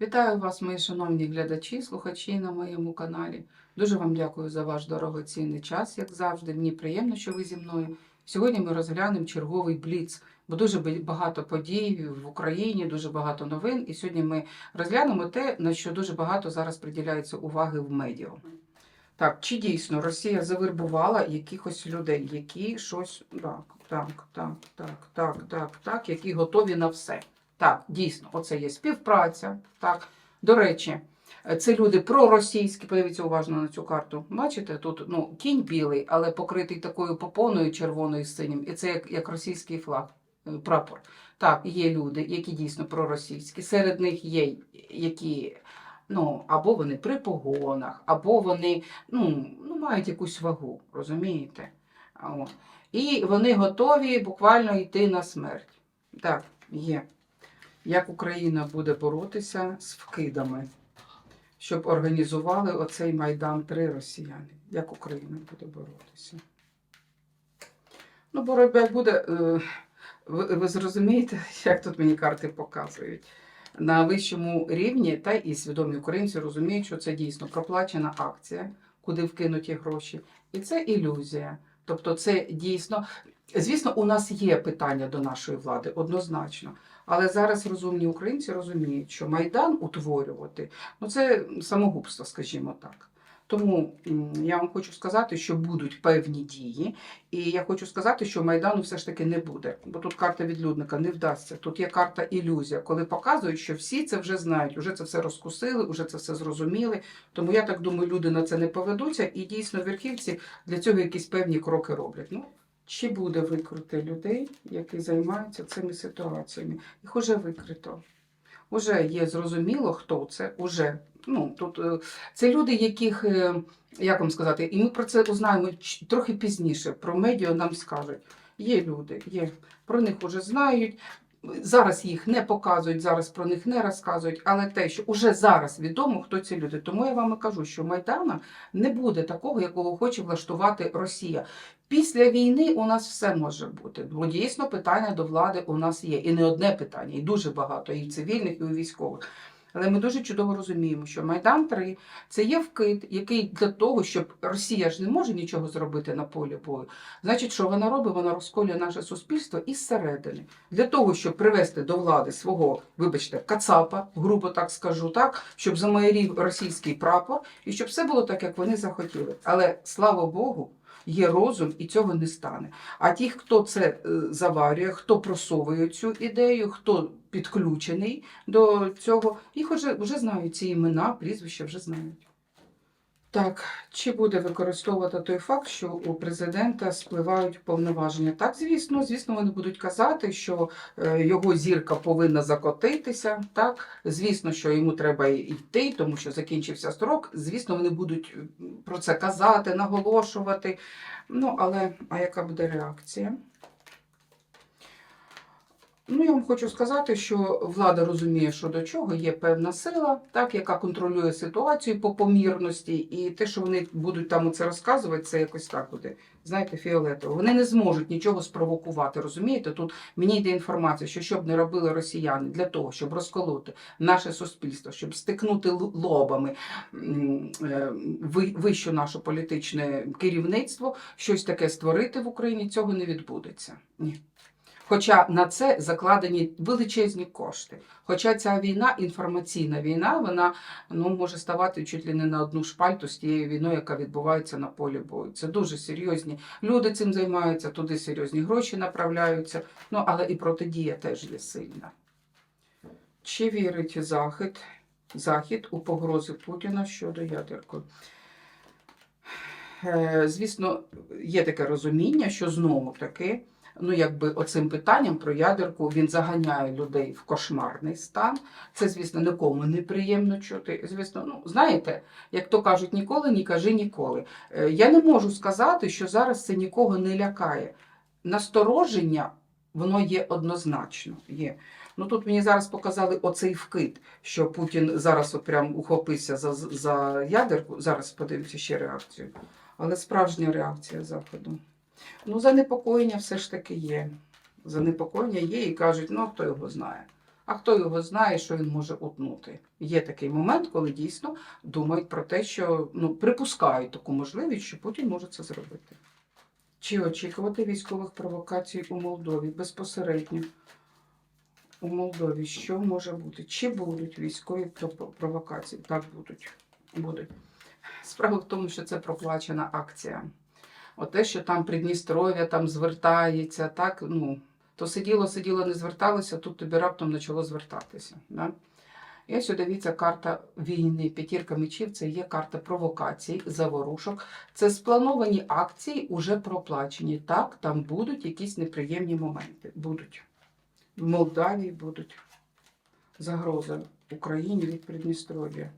Вітаю вас, мої шановні глядачі, слухачі на моєму каналі. Дуже вам дякую за ваш дорогоцінний час, як завжди. Мені приємно, що ви зі мною. Сьогодні ми розглянемо черговий бліц, бо дуже багато подій в Україні, дуже багато новин. І сьогодні ми розглянемо те, на що дуже багато зараз приділяється уваги в медіа. Так, чи дійсно Росія завербувала якихось людей, які щось так, так, так, так, так, так, так, які готові на все. Так, дійсно, оце є співпраця. Так, до речі, це люди проросійські. Подивіться уважно на цю карту. Бачите, тут ну, кінь білий, але покритий такою попоною червоною синім. І це як, як російський флаг, е, прапор. Так, є люди, які дійсно проросійські. Серед них є, які ну, або вони при погонах, або вони ну, ну, мають якусь вагу, розумієте? От. І вони готові буквально йти на смерть. Так, є. Як Україна буде боротися з вкидами, щоб організували оцей Майдан 3 росіяни? Як Україна буде боротися? Ну, боротьба буде. е, Ви, ви зрозумієте, як тут мені карти показують? На вищому рівні та і свідомі українці розуміють, що це дійсно проплачена акція, куди вкинуті гроші, і це ілюзія. Тобто, це дійсно, звісно, у нас є питання до нашої влади, однозначно. Але зараз розумні українці розуміють, що майдан утворювати ну це самогубство, скажімо так. Тому я вам хочу сказати, що будуть певні дії, і я хочу сказати, що майдану все ж таки не буде, бо тут карта відлюдника не вдасться. Тут є карта ілюзія, коли показують, що всі це вже знають, вже це все розкусили, вже це все зрозуміли. Тому я так думаю, люди на це не поведуться, і дійсно верхівці для цього якісь певні кроки роблять. Ну чи буде викрити людей, які займаються цими ситуаціями? Їх уже викрито. Уже є зрозуміло, хто це. Уже ну тут е, це люди, яких е, як вам сказати, і ми про це узнаємо трохи пізніше. Про медіа нам скажуть. Є люди, є про них вже знають. Зараз їх не показують, зараз про них не розказують, але те, що вже зараз відомо, хто ці люди. Тому я вам і кажу, що Майдана не буде такого, якого хоче влаштувати Росія. Після війни у нас все може бути. Бо дійсно питання до влади у нас є. І не одне питання, і дуже багато, і в цивільних, і у військових. Але ми дуже чудово розуміємо, що Майдан 3 це є вкид, який для того, щоб Росія ж не може нічого зробити на полі бою. Значить, що вона робить? Вона розколює наше суспільство із середини. Для того, щоб привести до влади свого, вибачте, кацапа, грубо так скажу, так, щоб замайорів російський прапор, і щоб все було так, як вони захотіли. Але слава Богу, є розум, і цього не стане. А ті, хто це е, заварює, хто просовує цю ідею, хто підключений до цього, їх вже, вже знають ці імена, прізвища вже знають. Так, чи буде використовувати той факт, що у президента спливають повноваження? Так, звісно, звісно, вони будуть казати, що е, його зірка повинна закотитися. Так, звісно, що йому треба йти, тому що закінчився строк. Звісно, вони будуть про це казати, наголошувати. Ну, але а яка буде реакція? Ну, я вам хочу сказати, що влада розуміє, що до чого є певна сила, так, яка контролює ситуацію по помірності, і те, що вони будуть там це розказувати, це якось так буде. Знаєте, фіолетово. Вони не зможуть нічого спровокувати. Розумієте? Тут мені йде інформація, що щоб не робили росіяни для того, щоб розколоти наше суспільство, щоб стикнути лобами е, ви- вище наше політичне керівництво, щось таке створити в Україні, цього не відбудеться. Ні. Хоча на це закладені величезні кошти. Хоча ця війна, інформаційна війна, вона ну, може ставати чуть ли не на одну шпальту з тією війною, яка відбувається на полі бою. Це дуже серйозні. Люди цим займаються, туди серйозні гроші направляються. Ну, але і протидія теж є сильна. Чи вірить Захід, Захід у погрози Путіна щодо ядерки? Е, Звісно, є таке розуміння, що знову таки ну якби оцим питанням про ядерку він заганяє людей в кошмарний стан. Це, звісно, нікому неприємно чути. Звісно, ну знаєте, як то кажуть, ніколи не кажи ніколи. Е, Я не можу сказати, що зараз це нікого не лякає. Настороження воно є однозначно. Є. Ну тут мені зараз показали оцей вкид, що Путін зараз от прям ухопився за, за ядерку. Зараз подивимося ще реакцію. Але справжня реакція Заходу. Ну, занепокоєння все ж таки є. Занепокоєння є і кажуть, ну хто його знає. А хто його знає, що він може утнути? Є такий момент, коли дійсно думають про те, що ну, припускають таку можливість, що Путін може це зробити. Чи очікувати військових провокацій у Молдові безпосередньо? У Молдові що може бути? Чи будуть військові провокації? Так будуть. будуть. Справа в тому, що це проплачена акція. Оте, що там Придністров'я там звертається, так, ну, то сиділо, сиділо, не зверталося, тут тобі раптом почало звертатися. Да? І ось дивіться, карта війни, п'ятірка мечів це є карта провокацій, заворушок. Це сплановані акції, уже проплачені. Так, там будуть якісь неприємні моменти. Будуть. В Молдавії будуть загрози Україні від Придністров'я.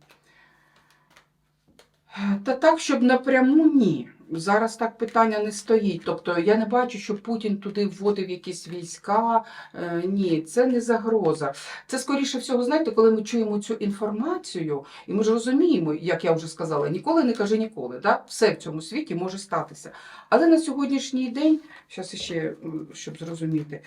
Та так, щоб напряму ні. Зараз так питання не стоїть. Тобто я не бачу, що Путін туди вводив якісь війська. Е, ні, це не загроза. Це скоріше всього, знаєте, коли ми чуємо цю інформацію, і ми ж розуміємо, як я вже сказала, ніколи не кажи ніколи. Да? Все в цьому світі може статися. Але на сьогоднішній день, зараз ще, щоб зрозуміти,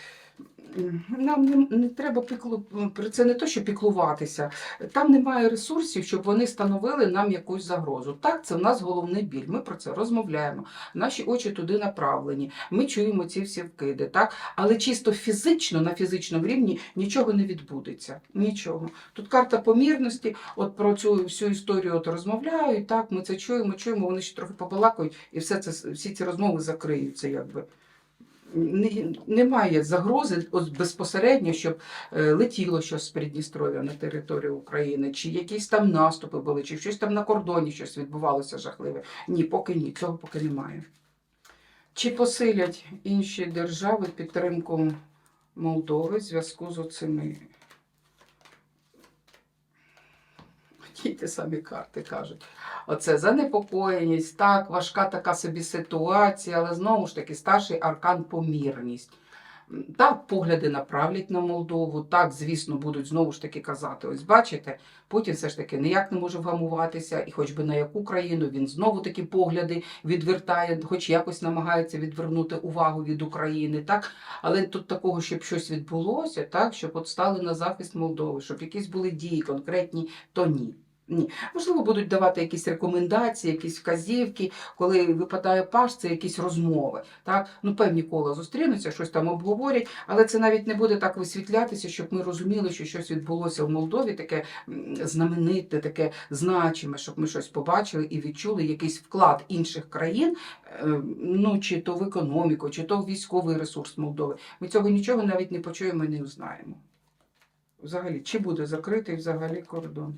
нам не, не треба піклу... це не то, що піклуватися. Там немає ресурсів, щоб вони становили нам якусь загрозу. Так, це в нас головний біль. Ми про це розмовляємо. Наші очі туди направлені. Ми чуємо ці всі вкиди. Так, але чисто фізично, на фізичному рівні нічого не відбудеться. Нічого. Тут карта помірності. От про цю всю історію от розмовляють. Так, ми це чуємо, чуємо. Вони ще трохи побалакають, і все це всі ці розмови закриються, якби. Не- Немає загрози безпосередньо, щоб е, летіло щось з Придністров'я на територію України, чи якісь там наступи були, чи щось там на кордоні щось відбувалося жахливе. Ні, поки ні, цього поки немає. Чи посилять інші держави підтримку Молдови в зв'язку з Ті ті самі карти кажуть. Оце занепокоєність, так, важка така собі ситуація, але знову ж таки старший аркан помірність. Так, погляди направлять на Молдову, так, звісно, будуть знову ж таки казати: ось бачите, Путін все ж таки ніяк не може вгамуватися, і хоч би на яку країну він знову такі погляди відвертає, хоч якось намагається відвернути увагу від України, так? Але тут такого, щоб щось відбулося, так, щоб от стали на захист Молдови, щоб якісь були дії конкретні, то ні. Ні, можливо, будуть давати якісь рекомендації, якісь вказівки, коли випадає паш, це якісь розмови. Так, ну певні кола зустрінуться, щось там обговорять, але це навіть не буде так висвітлятися, щоб ми розуміли, що щось відбулося в Молдові, таке знамените, таке значиме, щоб ми щось побачили і відчули якийсь вклад інших країн, е, ну чи то в економіку, чи то в військовий ресурс Молдови. Ми цього нічого навіть не почуємо і не узнаємо. Взагалі, чи буде закритий взагалі кордон?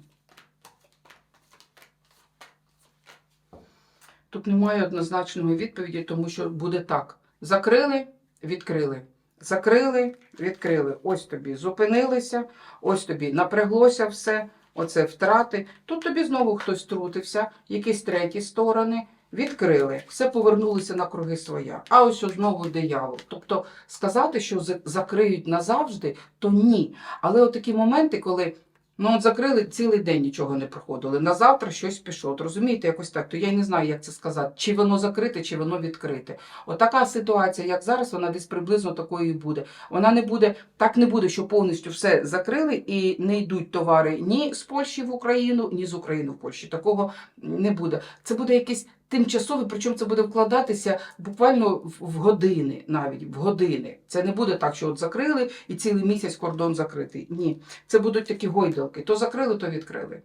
Тут немає однозначної відповіді, тому що буде так: закрили, відкрили. Закрили, відкрили. Ось тобі зупинилися, ось тобі напряглося все, оце втрати. Тут тобі знову хтось трутився, якісь треті сторони. Відкрили, все повернулося на круги своя. А ось знову диявол. Тобто сказати, що закриють назавжди, то ні. Але от такі моменти, коли Ну, от закрили цілий день нічого не проходили. На завтра щось пішло. От розумієте, якось так. То я не знаю, як це сказати. Чи воно закрите, чи воно відкрите. Отака ситуація, як зараз, вона десь приблизно такою і буде. Вона не буде, так не буде, що повністю все закрили і не йдуть товари ні з Польщі в Україну, ні з України в Польщі. Такого не буде. Це буде якийсь тимчасовий, причому це буде вкладатися буквально в години, навіть в години. Це не буде так, що от закрили і цілий місяць кордон закритий. Ні. Це будуть такі гойдалки. То закрили, то відкрили.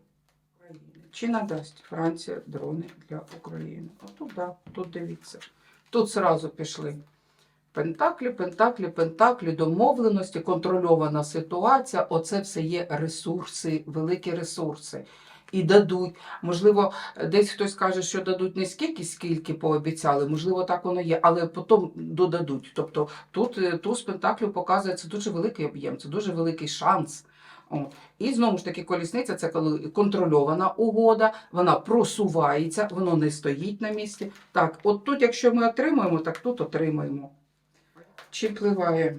Чи надасть Франція дрони для України? Отут, да, тут дивіться. Тут зразу пішли. Пентаклі, пентаклі, пентаклі, домовленості, контрольована ситуація. Оце все є ресурси, великі ресурси. І дадуть. Можливо, десь хтось каже, що дадуть не скільки, скільки пообіцяли, можливо, так воно є, але потім додадуть. Тобто тут е, туз пентаклів показує, це дуже великий об'єм, це дуже великий шанс. О. І знову ж таки, колісниця це коли контрольована угода, вона просувається, воно не стоїть на місці. Так, от тут, якщо ми отримуємо, так тут отримаємо. Чи впливає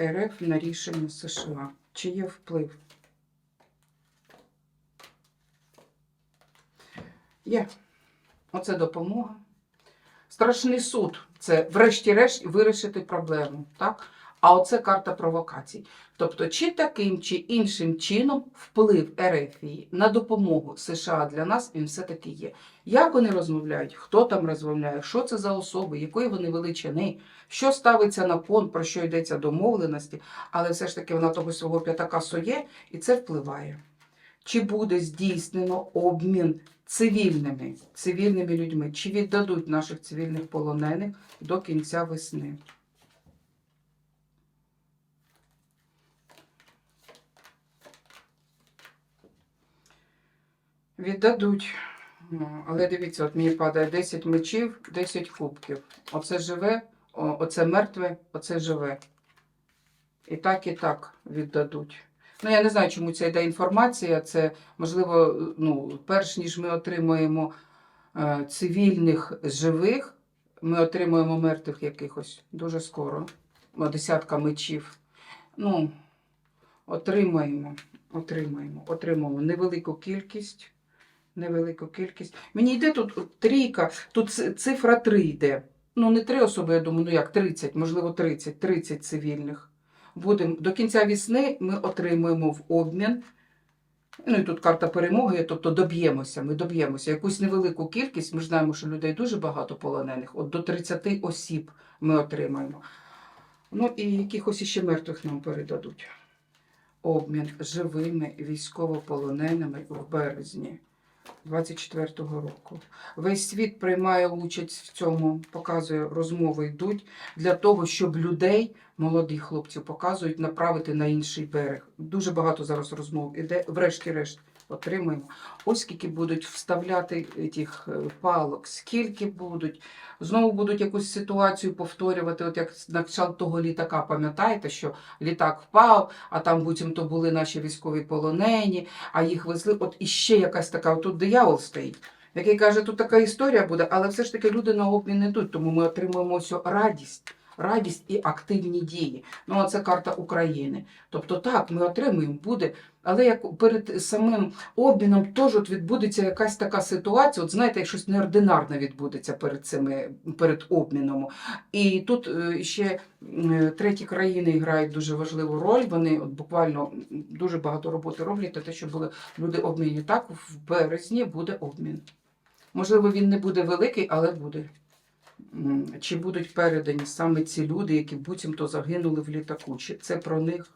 РФ на рішення США? Чи є вплив? Є. Оце допомога. Страшний суд це, врешті-решт, вирішити проблему. Так? А оце карта провокацій. Тобто, чи таким, чи іншим чином вплив Ерефії на допомогу США для нас він все-таки є. Як вони розмовляють, хто там розмовляє, що це за особи, якої вони величини, що ставиться на кон, про що йдеться домовленості, але все ж таки вона того свого п'ятака соє, і це впливає. Чи буде здійснено обмін цивільними, цивільними людьми, чи віддадуть наших цивільних полонених до кінця весни? Віддадуть. Ну, Але дивіться, от мені падає 10 мечів, 10 кубків. Оце живе, оце мертве, оце живе. І так, і так віддадуть. Ну, я не знаю, чому ця йде інформація. Це, можливо, ну, перш ніж ми отримуємо е, цивільних живих, ми отримуємо мертвих якихось дуже скоро. О, Десятка мечів. Ну, отримаємо, отримаємо, отримаємо невелику кількість. Невелику кількість. Мені йде тут трійка, тут цифра 3 йде. Ну, не три особи, я думаю, ну як 30, можливо, 30, 30 цивільних. Будем, до кінця весни ми отримуємо в обмін. Ну і тут карта перемоги, тобто доб'ємося, ми доб'ємося. Якусь невелику кількість, ми знаємо, що людей дуже багато полонених, от до 30 осіб ми отримаємо. Ну і якихось іще мертвих нам передадуть. Обмін живими військовополоненими в березні 24-го року. Весь світ приймає участь в цьому, показує, розмови йдуть для того, щоб людей, молодих хлопців, показують направити на інший берег. Дуже багато зараз розмов іде, врешті-решт. Отримаємо. Ось скільки будуть вставляти тих е, палок, скільки будуть. Знову будуть якусь ситуацію повторювати, от як на того літака, пам'ятаєте, що літак впав, а там буцімто були наші військові полонені, а їх везли. От іще якась така, тут диявол стоїть, який каже, тут така історія буде, але все ж таки люди на обмін не йдуть, тому ми отримуємо ось радість. Радість і активні дії. Ну, а це карта України. Тобто, так, ми отримуємо, буде, але як перед самим обміном теж от відбудеться якась така ситуація. От знаєте, як щось неординарне відбудеться перед цими перед обміном. І тут е, ще е, треті країни грають дуже важливу роль. Вони от буквально дуже багато роботи роблять на те, щоб були люди обмінні. Так, в березні буде обмін. Можливо, він не буде великий, але буде. Чи будуть передані саме ці люди, які буцімто загинули в літаку? Чи це про них?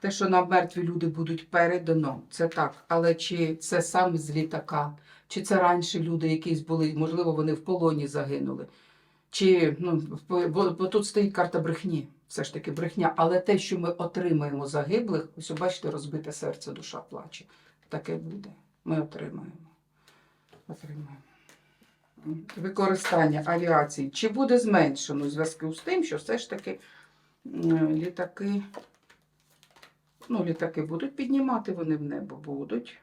Те, що нам мертві люди будуть передано, це так. Але чи це саме з літака, чи це раніше люди якісь були, можливо, вони в полоні загинули. Чи, ну, бо бо тут стоїть карта брехні, все ж таки брехня. Але те, що ми отримаємо загиблих, ось бачите, розбите серце, душа плаче. Таке буде. Ми отримаємо. Отримаємо. Використання авіації. Чи буде зменшено в зв'язку з тим, що все ж таки літаки, ну, літаки будуть піднімати, вони в небо будуть.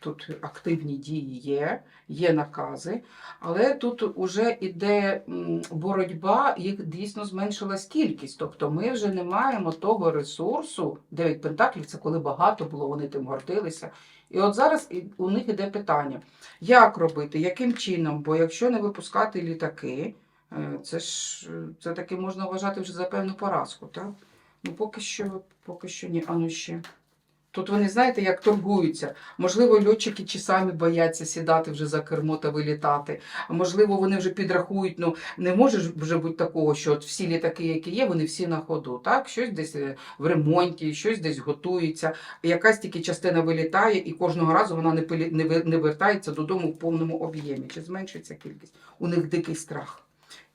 Тут активні дії є, є накази, але тут вже іде боротьба, їх дійсно зменшилась кількість. Тобто ми вже не маємо того ресурсу. Дев'ять пентаклів це коли багато було, вони тим гордилися. І от зараз у них іде питання, як робити, яким чином, бо якщо не випускати літаки, е, це ж це таки можна вважати вже за певну поразку, так? Ну поки що, поки що ні, а ну ще. Тут вони знаєте, як торгуються. Можливо, льотчики чи самі бояться сідати вже за кермо та вилітати. Можливо, вони вже підрахують. Ну не може вже бути такого, що от всі літаки, які є, вони всі на ходу. Так, щось десь е, в ремонті, щось десь готується. Якась тільки частина вилітає, і кожного разу вона не не вертається додому в повному об'ємі. Чи зменшується кількість? У них дикий страх.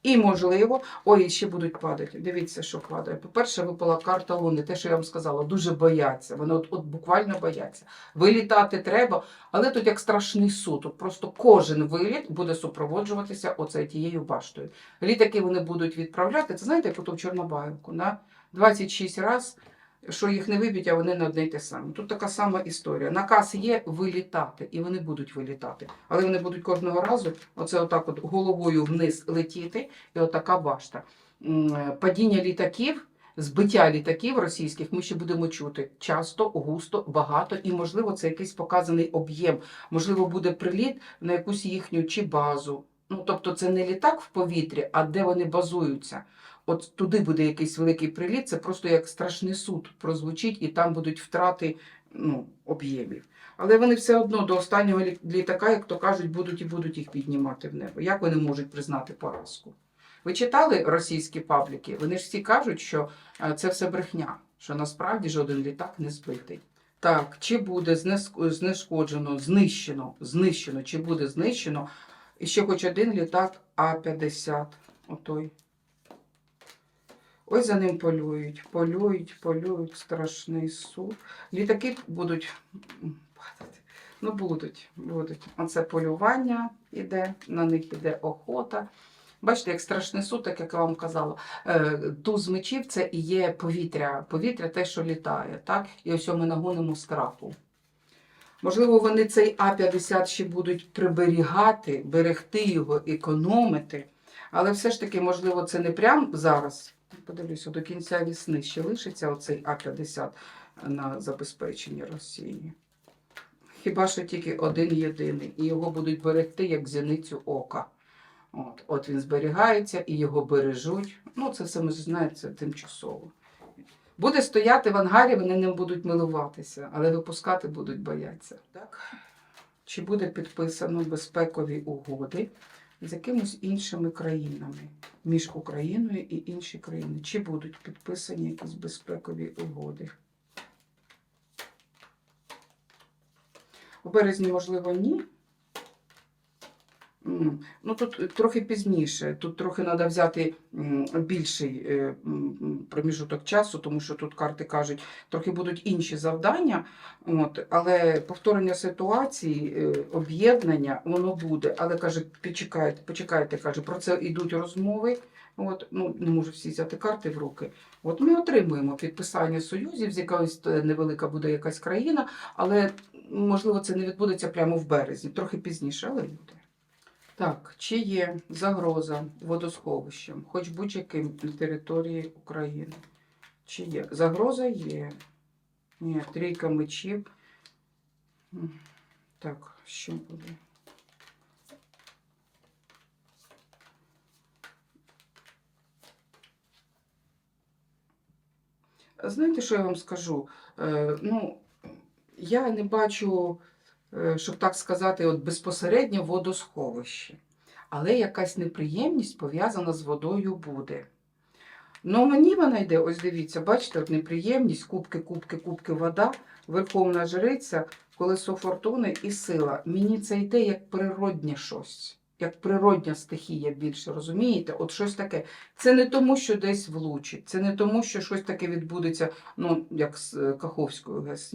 І можливо, ой, ще будуть падати. Дивіться, що падає. По-перше, випала карта Луни, те, що я вам сказала, дуже бояться. Вони от, от буквально бояться. Вилітати треба, але тут як страшний суд. Тут просто кожен виліт буде супроводжуватися оце тією баштою. Літаки вони будуть відправляти. Це знаєте, як в Чорнобаївку, на 26 разів, що їх не виб'ють, а вони на одне й те саме. Тут така сама історія. Наказ є вилітати, і вони будуть вилітати. Але вони будуть кожного разу, оце отак от головою вниз летіти, і отака башта. Падіння літаків. Збиття літаків російських ми ще будемо чути часто, густо, багато, і можливо це якийсь показаний об'єм. Можливо, буде приліт на якусь їхню чи базу. Ну тобто, це не літак в повітрі, а де вони базуються. От туди буде якийсь великий приліт, це просто як страшний суд прозвучить, і там будуть втрати ну, об'ємів. Але вони все одно до останнього літака, як то кажуть, будуть і будуть їх піднімати в небо. Як вони можуть признати поразку? Ви читали російські пабліки? Вони ж всі кажуть, що е, це все брехня, що насправді жоден літак не збитий. Так, чи буде знешкоджено, знищено, знищено, чи буде знищено і ще хоч один літак А-50. Отой. Ось за ним полюють, полюють, полюють, страшний суд. Літаки будуть падати. Ну, будуть, будуть. Оце полювання іде, на них іде охота. Бачите, як страшний суд, так як я вам казала, е, туз мечів це і є повітря, повітря те, що літає, так? І ось ми нагонимо страху. Можливо, вони цей А-50 ще будуть приберігати, берегти його, економити, але все ж таки, можливо, це не прямо зараз. Подивлюся, до кінця весни ще лишиться оцей А-50 на забезпеченні Росії. Хіба що тільки один єдиний, і його будуть берегти як зіницю ока. От, от він зберігається і його бережуть. Ну, це все ми ж тимчасово. Буде стояти в ангарі, вони ним будуть милуватися, але випускати будуть боятися. Так? Чи буде підписано безпекові угоди з якимось іншими країнами між Україною і інші країни? Чи будуть підписані якісь безпекові угоди? У березні, можливо, ні. Ну, тут трохи пізніше. Тут трохи треба взяти більший е, проміжуток часу, тому що тут карти кажуть, трохи будуть інші завдання. От, але повторення ситуації, е, об'єднання, воно буде. Але каже, почекайте, почекайте, каже, про це йдуть розмови. От, ну, не можу всі взяти карти в руки. От ми отримуємо підписання союзів, з якоюсь е, невелика буде якась країна, але можливо це не відбудеться прямо в березні, трохи пізніше, але буде. Так, чи є загроза водосховищем, хоч будь-яким на території України? Чи є? Загроза є. Ні, трійка мечів. Так, що буде? Знаєте, що я вам скажу? Е, ну, я не бачу, щоб так сказати, от безпосередньо водосховище. Але якась неприємність пов'язана з водою буде. Ну, мені вона йде, ось дивіться, бачите, от неприємність, кубки, кубки, кубки, вода, верховна жриця, колесо фортуни і сила. Мені це йде як природнє щось, як природня стихія більше, розумієте? От щось таке. Це не тому, що десь влучить, це не тому, що щось таке відбудеться, ну, як з е, Каховською ГЕС.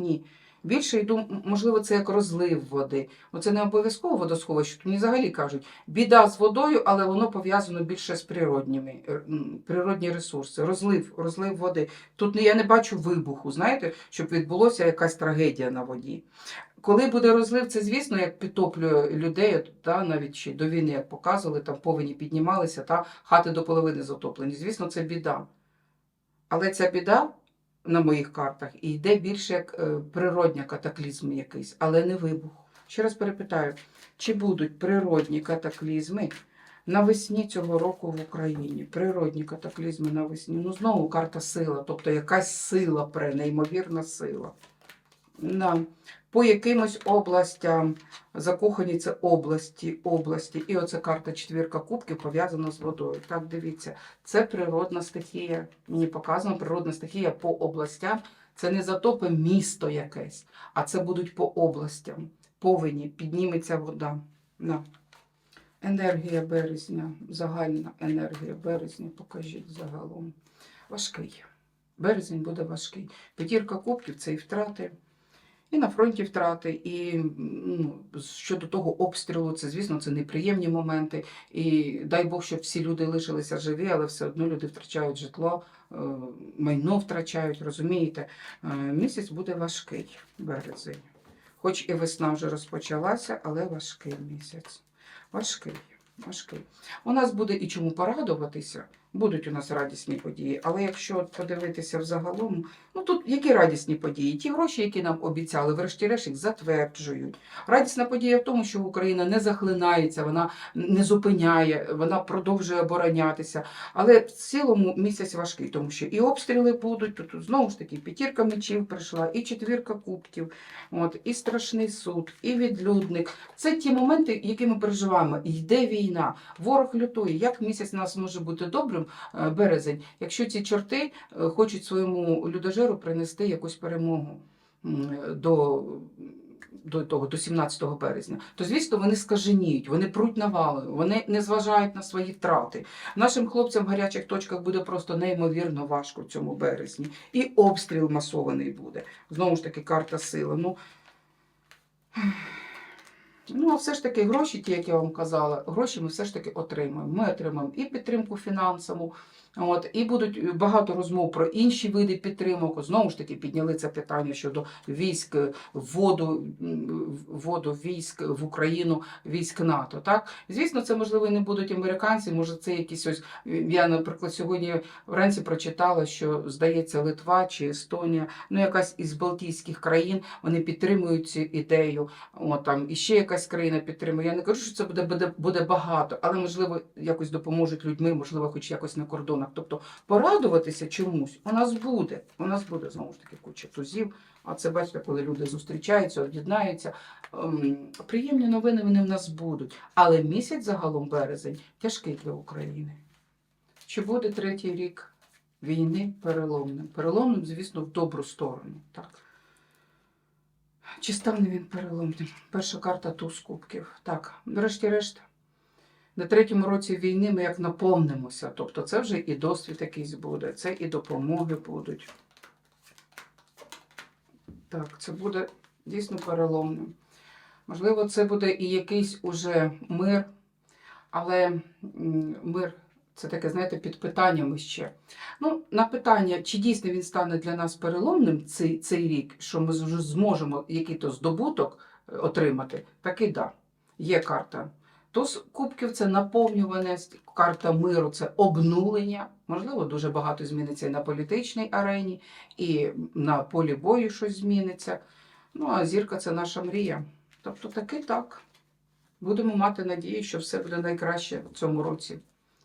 Більше йду, можливо, це як розлив води. Оце не обов'язково водосховище. Мені взагалі кажуть, біда з водою, але воно пов'язано більше з природніми, природні ресурси. Розлив, розлив води. Тут я не бачу вибуху, знаєте, щоб відбулося якась трагедія на воді. Коли буде розлив, це звісно, як підтоплює людей, та, навіть ще до війни, як показували, там повені піднімалися, та хати до половини затоплені. Звісно, це біда. Але ця біда на моїх картах і йде більше як е, природня катаклізм якийсь, але не вибух. Ще раз перепитаю, чи будуть природні катаклізми навесні цього року в Україні? Природні катаклізми навесні. Ну, знову карта сила, тобто якась сила, неймовірна сила. Да. По якимось областям, закохані це області, області. І оце карта четвірка кубків пов'язана з водою. Так, дивіться, це природна стихія. Мені показано природна стихія по областям. Це не затопи місто якесь, а це будуть по областям. Повені, підніметься вода. Да. Енергія березня, загальна енергія березня, покажіть загалом. Важкий. Березень буде важкий. П'ятірка кубків це і втрати. І на фронті втрати, і ну, щодо того обстрілу, це, звісно, це неприємні моменти. І дай Бог, щоб всі люди лишилися живі, але все одно люди втрачають житло, е, майно втрачають, розумієте? Е, Місяць буде важкий, березень. Хоч і весна вже розпочалася, але важкий місяць. Важкий, важкий. У нас буде і чому порадуватися. Будуть у нас радісні події. Але якщо подивитися взагалом, ну тут які радісні події? Ті гроші, які нам обіцяли, врешті-решт їх затверджують. Радісна подія в тому, що Україна не захлинається, вона не зупиняє, вона продовжує оборонятися. Але в цілому місяць важкий, тому що і обстріли будуть. Тут знову ж таки п'ятірка мечів прийшла, і четвірка кубків, от, і страшний суд, і відлюдник. Це ті моменти, які ми переживаємо. Йде війна, ворог лютує. Як місяць у нас може бути добрим, е, березень, якщо ці чорти е, хочуть своєму людожеру принести якусь перемогу до. До того, до 17 березня, то звісно вони скаженіють, вони пруть навали, вони не зважають на свої втрати. Нашим хлопцям в гарячих точках буде просто неймовірно важко в цьому березні. І обстріл масований буде. Знову ж таки, карта сили. Ну, ну все ж таки, гроші, ті, як я вам казала, гроші ми все ж таки отримаємо. Ми отримаємо і підтримку фінансову. От, і будуть багато розмов про інші види підтримок. Знову ж таки, підняли це питання щодо військ, вводу, м, вводу військ в Україну, військ НАТО. Так, звісно, це можливо не будуть американці. Може, це якісь ось я, наприклад, сьогодні вранці прочитала, що здається, Литва чи Естонія, ну якась із Балтійських країн, вони підтримують цю ідею. От там і ще якась країна підтримує. Я не кажу, що це буде, буде, буде багато, але можливо якось допоможуть людьми, можливо, хоч якось на кордонах. Тобто порадуватися чомусь у нас буде. У нас буде знову ж таки куча тузів. А це бачите, коли люди зустрічаються, об'єднаються. Ем, Приємні новини вони в нас будуть. Але місяць загалом березень тяжкий для України. Чи буде третій рік війни переломним? Переломним, звісно, в добру сторону. Так. Чи стане він переломним? Перша карта туз кубків. Так, врешті-решт, на третьому році війни ми як наповнимося. Тобто це вже і досвід якийсь буде, це і допомоги будуть. Так, це буде дійсно переломним. Можливо, це буде і якийсь уже мир, але мир це таке, знаєте, під питаннями ще. Ну, на питання, чи дійсно він стане для нас переломним цей, цей рік, що ми вже зможемо який-то здобуток е, отримати, так і да. Є карта. Туз кубків це наповнюваність, карта миру це обнулення. Можливо, дуже багато зміниться і на політичній арені, і на полі бою щось зміниться. Ну, а зірка це наша мрія. Тобто таки так. Будемо мати надію, що все буде найкраще в цьому році.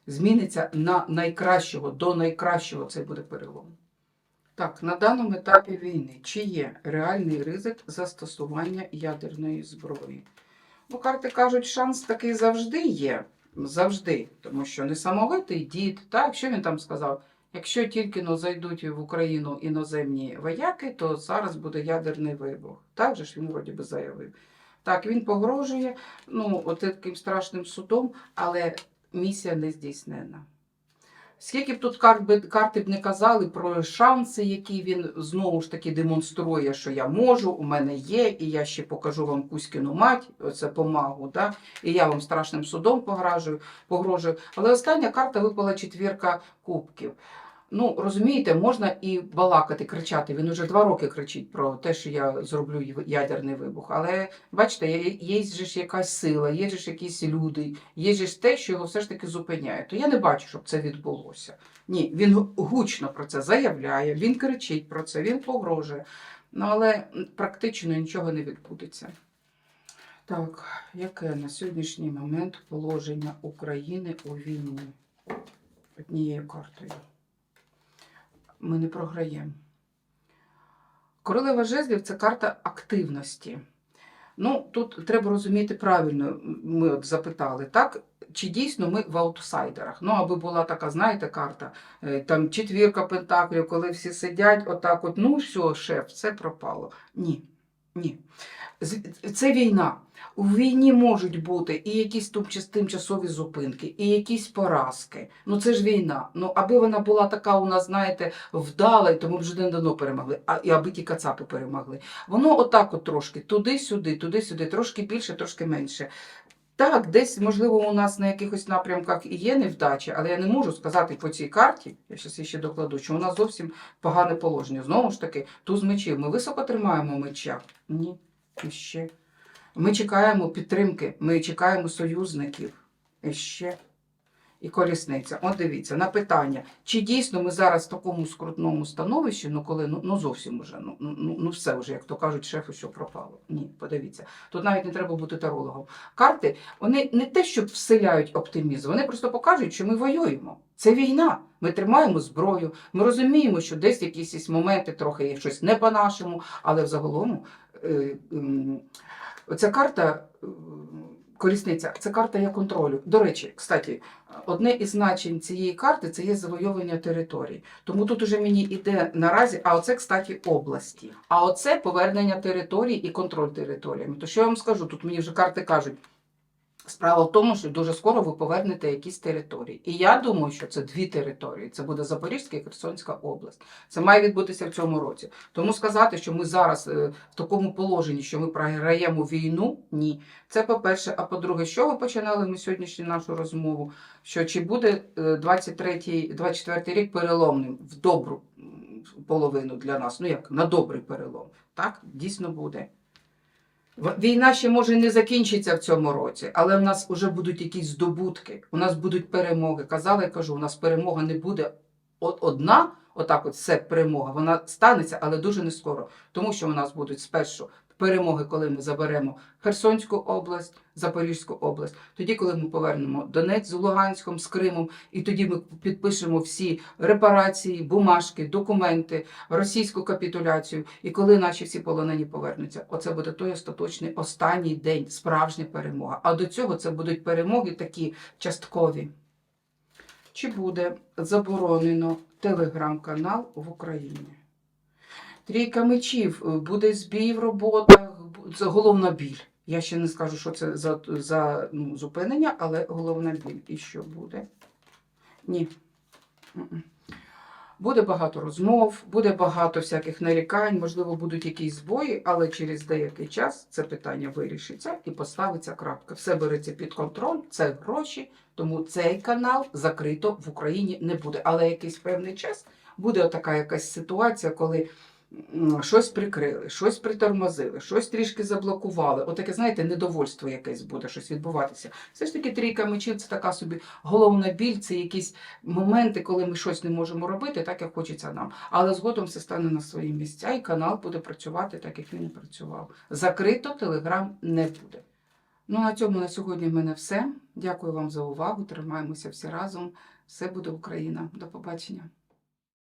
Зміниться на найкращого, до найкращого це буде перелом. Так, на даному етапі війни чи є реальний ризик застосування ядерної зброї? Ну, карти кажуть, шанс такий завжди є. Завжди. Тому що несамовитий дід, так, що він там сказав? Якщо тільки но зайдуть в Україну іноземні вояки, то зараз буде ядерний вибух. Так же ж він вроді би заявив. Так, він погрожує ну, таким страшним судом, але місія не здійснена. Скільки б тут карт, карти б не казали про шанси, які він знову ж таки демонструє, що я можу, у мене є, і я ще покажу вам Кузькіну мать, оце помагу, да? і я вам страшним судом погрожую, погрожую. Але остання карта випала четвірка кубків. Ну, розумієте, можна і балакати, кричати. Він уже два роки кричить про те, що я зроблю ядерний вибух. Але бачите, є, ж якась сила, є ж якісь люди, є ж те, що його все ж таки зупиняє. То я не бачу, щоб це відбулося. Ні, він гучно про це заявляє, він кричить про це, він погрожує. Ну, але практично нічого не відбудеться. Так, яке на сьогоднішній момент положення України у війні? Однією картою. Ми не програємо. Королева жезлів це карта активності. Ну, тут треба розуміти правильно, ми от запитали, так? Чи дійсно ми в аутсайдерах? Ну, аби була така, знаєте, карта, е, там четвірка пентаклів, коли всі сидять, отак от, ну все, шеф, все пропало. Ні. Ні. Це війна. У війні можуть бути і якісь тимчас- тимчасові зупинки, і якісь поразки. Ну це ж війна. Ну, аби вона була така у нас, знаєте, вдала, то ми б вже давно перемогли, а і аби ті кацапи перемогли. Воно отак от трошки, туди-сюди, туди-сюди, трошки більше, трошки менше. Так, десь, можливо, у нас на якихось напрямках і є невдача, але я не можу сказати по цій карті, я зараз ще докладу, що у нас зовсім погане положення. Знову ж таки, туз мечів. Ми високо тримаємо меча? Ні, і ще. Ми чекаємо підтримки, ми чекаємо союзників. І ще. І колісниця. От дивіться, на питання, чи дійсно ми зараз в такому скрутному становищі, ну коли ну, ну зовсім уже, ну, ну, ну все вже, як то кажуть, шефи, що пропало. Ні, подивіться. Тут навіть не треба бути тарологом. Карти, вони не те, що вселяють оптимізм, вони просто покажуть, що ми воюємо. Це війна. Ми тримаємо зброю. Ми розуміємо, що десь якісь моменти трохи щось не по-нашому, але взагалом е, м, оця карта. Колісниця, це карта я контролю. До речі, кстати, одне із значень цієї карти це є завойовування територій. Тому тут уже мені йде наразі, а оце, кстати, області. А оце повернення територій і контроль територіями. То що я вам скажу? Тут мені вже карти кажуть. Справа в тому, що дуже скоро ви повернете якісь території. І я думаю, що це дві території. Це буде Запорізька і Херсонська область. Це має відбутися в цьому році. Тому сказати, що ми зараз е, в такому положенні, що ми програємо війну, ні. Це по-перше. А по-друге, з чого починали ми сьогоднішню нашу розмову? Що чи буде 23-й, 24-й рік переломним в добру половину для нас? Ну як на добрий перелом? Так, дійсно буде. Війна ще може не закінчиться в цьому році, але в нас вже будуть якісь здобутки, у нас будуть перемоги. Казала я кажу, у нас перемога не буде от одна, отак от все перемога, вона станеться, але дуже не скоро. Тому що у нас будуть спершу перемоги, коли ми заберемо Херсонську область, Запорізьку область, тоді, коли ми повернемо Донець з Луганськом, з Кримом, і тоді ми підпишемо всі репарації, бумажки, документи, російську капітуляцію. І коли наші всі полонені повернуться, оце буде той остаточний останній день, справжня перемога. А до цього це будуть перемоги такі часткові. Чи буде заборонено телеграм-канал в Україні? Трійка мечів, е, буде збій в роботах, це головна біль. Я ще не скажу, що це за, за ну, зупинення, але головна біль. І що буде? Ні. Буде багато розмов, буде багато всяких нарікань, можливо, будуть якісь збої, але через деякий час це питання вирішиться і поставиться крапка. Все береться під контроль, це гроші, тому цей канал закрито в Україні не буде. Але якийсь певний час буде така якась ситуація, коли щось прикрили, щось притормозили, щось трішки заблокували. Отаке, знаєте, недовольство якесь буде щось відбуватися. Все ж таки, трійка мечів це така собі головна біль, це якісь моменти, коли ми щось не можемо робити, так як хочеться нам. Але згодом все стане на свої місця, і канал буде працювати так, як він і працював. Закрито телеграм не буде. Ну, на цьому на сьогодні в мене все. Дякую вам за увагу. Тримаємося всі разом. Все буде Україна. До побачення.